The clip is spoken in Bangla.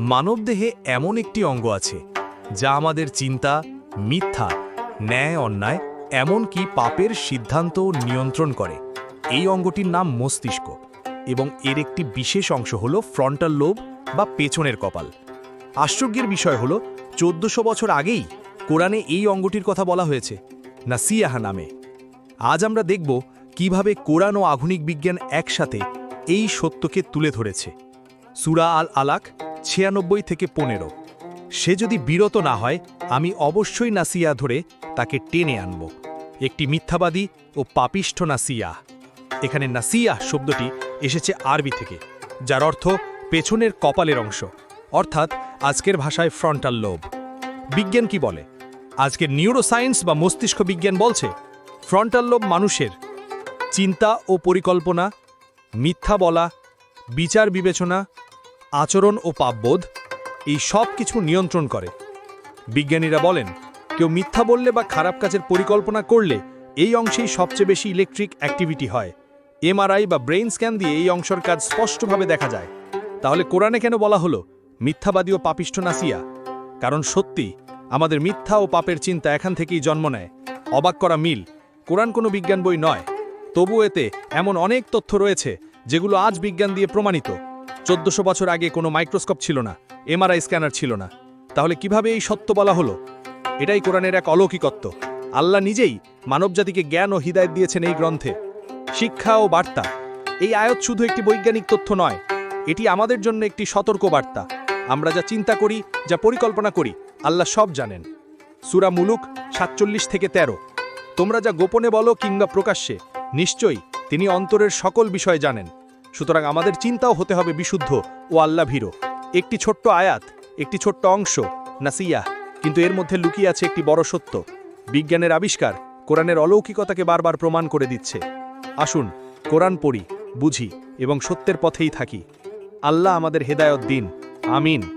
মানবদেহে এমন একটি অঙ্গ আছে, যা আমাদের চিন্তা, মিথ্যা, ন্যায়, অন্যায়, এমনকি পাপের সিদ্ধান্ত নিয়ন্ত্রণ করে। এই অঙ্গটির নাম মস্তিষ্ক এবং এর একটি বিশেষ অংশ হল ফ্রন্টাল লোব বা পেছনের কপাল। আশ্চর্যের বিষয় হল, চোদ্দশো বছর আগেই কোরআনে এই অঙ্গটির কথা বলা হয়েছে না সিয়াহা নামে। আজ আমরা দেখব কীভাবে কোরআন ও আধুনিক বিজ্ঞান একসাথে এই সত্যকে তুলে ধরেছে। সুরা আল আলাক ছিয়ানব্বই থেকে পনেরো। সে যদি বিরত না হয়, আমি অবশ্যই নাসিয়া ধরে তাকে টেনে আনব। একটি মিথ্যাবাদী ও পাপিষ্ঠ নাসিয়া। এখানে নাসিয়া শব্দটি এসেছে আরবি থেকে, যার অর্থ পেছনের কপালের অংশ, অর্থাৎ আজকের ভাষায় ফ্রন্টাল লোব বিজ্ঞান কি বলে? আজকের নিউরোসায়েন্স বা মস্তিষ্ক বিজ্ঞান বলছে ফ্রন্টাল লোব মানুষের চিন্তা ও পরিকল্পনা, মিথ্যা বলা, বিচার বিবেচনা আচরণ ও পাপবোধ, এই সব কিছু নিয়ন্ত্রণ করে। বিজ্ঞানীরা বলেন, কেউ মিথ্যা বললে বা খারাপ কাজের পরিকল্পনা করলে এই অংশেই সবচেয়ে বেশি ইলেকট্রিক অ্যাক্টিভিটি হয়। এমআরআই বা ব্রেইন স্ক্যান দিয়ে এই অংশের কাজ স্পষ্টভাবে দেখা যায়। তাহলে কোরআনে কেন বলা হলো, মিথ্যাবাদী ও পাপিষ্ঠ নাসিয়া? কারণ সত্যি, আমাদের মিথ্যা ও পাপের চিন্তা এখান থেকেই জন্ম নেয়। অবাক করা মিল, কোরআন কোনো বিজ্ঞান বই নয়। তবু এতে এমন অনেক তথ্য রয়েছে, যেগুলো আজ বিজ্ঞান দিয়ে প্রমাণিত। চোদ্দশো বছর আগে কোনো মাইক্রোস্কোপ ছিল না, এমআরআই স্ক্যানার ছিল না। তাহলে কীভাবে এই সত্য বলা হলো? এটাই কোরআনের এক অলৌকিকত্ব। আল্লাহ নিজেই মানবজাতিকে জ্ঞান ও হৃদায়ত দিয়েছেন এই গ্রন্থে। শিক্ষা ও বার্তা। এই আয়ত শুধু একটি বৈজ্ঞানিক তথ্য নয়, এটি আমাদের জন্য একটি সতর্ক বার্তা আমরা যা চিন্তা করি, যা পরিকল্পনা করি, আল্লাহ সব জানেন। সুরা মুলুক সাতচল্লিশ থেকে ১৩ তোমরা যা গোপনে বলো কিংবা প্রকাশ্যে, নিশ্চয়ই তিনি অন্তরের সকল বিষয় জানেন। সুতরাং আমাদের চিন্তাও হতে হবে বিশুদ্ধ ও আল্লাহ ভীরো একটি ছোট্ট আয়াত, একটি ছোট্ট অংশ, নাসিয়া। কিন্তু এর মধ্যে লুকিয়ে আছে একটি বড় সত্য। বিজ্ঞানের আবিষ্কার কোরআনের অলৌকিকতাকে বারবার প্রমাণ করে দিচ্ছে। আসুন, কোরআন পড়ি, বুঝি এবং সত্যের পথেই থাকি। আল্লাহ আমাদের হেদায়ত দিন। আমিন।